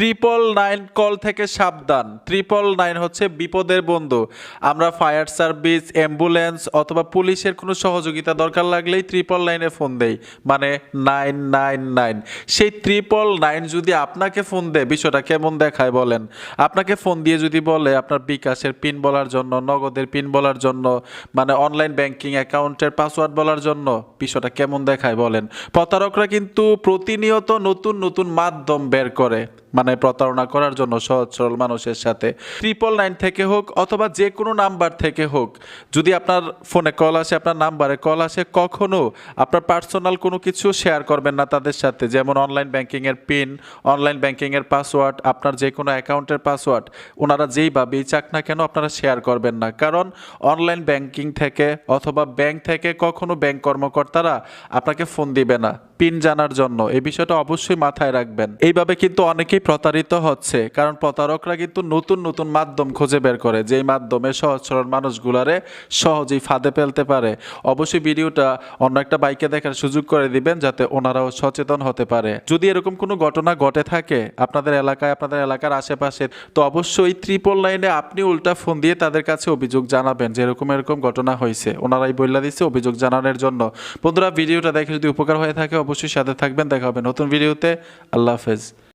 Triple nine call থেকে সাবধান। Triple nine হচ্ছে বিপদের বন্ধু। আমরা ফায়ার সার্ভিস অ্যাম্বুলেন্স অথবা পুলিশের কোনো সহযোগিতা দরকার লাগলেই ট্রিপল নাইনে ফোন দেই। মানে নাইন নাইন নাইন সেই ট্রিপল নাইন যদি আপনাকে ফোন দেয়, বিষয়টা কেমন দেখায় বলেন? আপনাকে ফোন দিয়ে যদি বলে আপনার বিকাশের পিন বলার জন্য, নগদের পিন বলার জন্য মানে অনলাইন ব্যাংকিং অ্যাকাউন্টের পাসওয়ার্ড বলার জন্য, বিষয়টা কেমন দেখায় বলেন? প্রতারকরা কিন্তু প্রতিনিয়ত নতুন নতুন মাধ্যম বের করে। মানে প্রতারণা করার জন্য সহজ সরল মানুষের সাথে। ট্রিপল নাইন থেকে হোক অথবা যে কোনো নাম্বার থেকে হোক, যদি আপনার ফোনে কল আসে, আপনার নাম্বারে কল আসে, কখনো আপনার পার্সোনাল কোনো কিছু শেয়ার করবেন না তাদের সাথে। যেমন অনলাইন ব্যাংকিংয়ের পিন অনলাইন ব্যাংকিংয়ের পাসওয়ার্ড আপনার যে কোনো অ্যাকাউন্টের পাসওয়ার্ড ওনারা যেইভাবেই চাক না কেন আপনারা শেয়ার করবেন না। কারণ অনলাইন ব্যাংকিং থেকে অথবা ব্যাংক থেকে কখনো ব্যাংক কর্মকর্তারা আপনাকে ফোন দিবে না। পিন জানার জন্য। এই বিষয়টা অবশ্যই মাথায় রাখবেন। এইভাবে কিন্তু অনেকেই প্রতারিত হচ্ছে, কারণ প্রতারকরা কিন্তু নতুন নতুন মাধ্যম খুঁজে বের করে, যেই মাধ্যমে সহজ সরল মানুষগুলারে সহজেই ফাঁদে ফেলতে পারে। অবশ্যই ভিডিওটা অন্য একটা বাইকে দেখার সুযোগ করে দিবেন যাতে ওনারাও সচেতন হতে পারে। যদি এরকম কোনো ঘটনা ঘটে থাকে আপনাদের এলাকায়, আপনাদের এলাকার আশেপাশে, তো অবশ্যই ট্রিপল লাইনে আপনি উল্টা ফোন দিয়ে তাদের কাছে অভিযোগ জানাবেন যে এরকম এরকম ঘটনা হয়েছে। ওনারাই বললা দিচ্ছে অভিযোগ জানানোর জন্য। বন্ধুরা, ভিডিওটা দেখে যদি উপকার হয়ে থাকে, অবশ্যই সাথে থাকবেন। দেখা হবে নতুন ভিডিওতে। আল্লাহ হাফেজ।